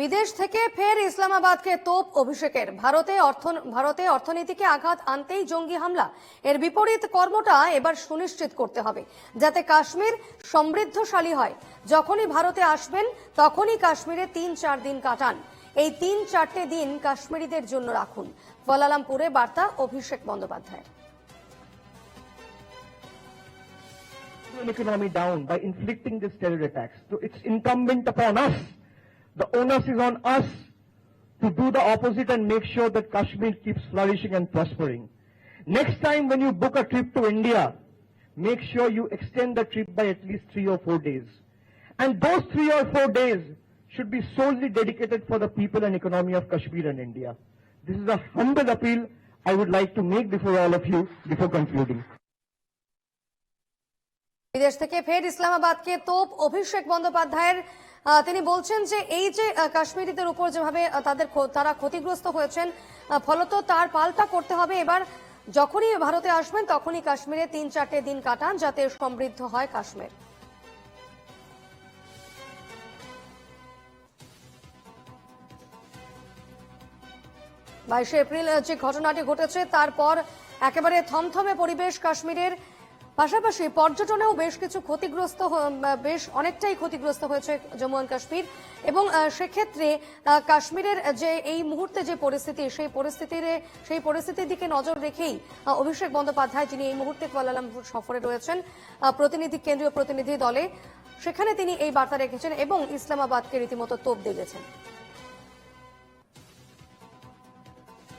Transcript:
বিদেশ থেকে ফের ইসলামাবাদকে তোপ অভিষেকের। ভারতে ভারতে অর্থনীতিকে আঘাত আনতেই জঙ্গি হামলা। এর বিপরীত কর্মটা এবার সুনিশ্চিত করতে হবে, যাতে কাশ্মীর সমৃদ্ধশালী হয়। যখনই ভারতে আসবেন, তখনই কাশ্মীরে তিন চার দিন কাটান। এই তিন চারটে দিন কাশ্মীরিদের জন্য রাখুন। ফলালামপুরে বার্তা, Abhishek Bandyopadhyay. Economy down by inflicting terror attacks. So it's incumbent upon us. The onus is on us to do the opposite and make sure that Kashmir keeps flourishing and prospering. Next time when you book a trip to India, make sure you extend the trip by at least three or four days. And those three or four days should be solely dedicated for the people and economy of Kashmir and India. This is a humble appeal I would like to make before all of you before concluding. বিদেশ থেকে ফের ইসলামাবাদকে তোপ অভিষেক বন্দ্যোপাধ্যায়ের আহ, তিনি বলছেন যে এই যে কাশ্মীরিদের উপর যেভাবে তাদের তারা ক্ষতিগ্রস্ত হয়েছেন ফলত তার পাল্টা করতে হবে। এবার যখনই ভারতে আসবেন, তখনই কাশ্মীরে তিন চারটে দিন কাটান যাতে সমৃদ্ধ হয় কাশ্মীর। বাইশে এপ্রিল যে ঘটনাটি ঘটেছে, তারপর একেবারে থমথমে পরিবেশ কাশ্মীরের পাশাপাশি পর্যটনেও বেশ কিছু ক্ষতিগ্রস্ত বেশ অনেকটাই ক্ষতিগ্রস্ত হয়েছে জম্মু অ্যান্ড কাশ্মীর। এবং সেক্ষেত্রে কাশ্মীরের যে এই মুহূর্তে যে পরিস্থিতি, সেই পরিস্থিতির সেই পরিস্থিতির দিকে নজর রেখেই অভিষেক বন্দ্যোপাধ্যায় যিনি এই মুহূর্তে কুয়ালালামপুর সফরে রয়েছেন প্রতিনিধি, কেন্দ্রীয় প্রতিনিধি দলে, সেখানে তিনি এই বার্তা রেখেছেন এবং ইসলামাবাদকে রীতিমতো তোপ দিয়েছেন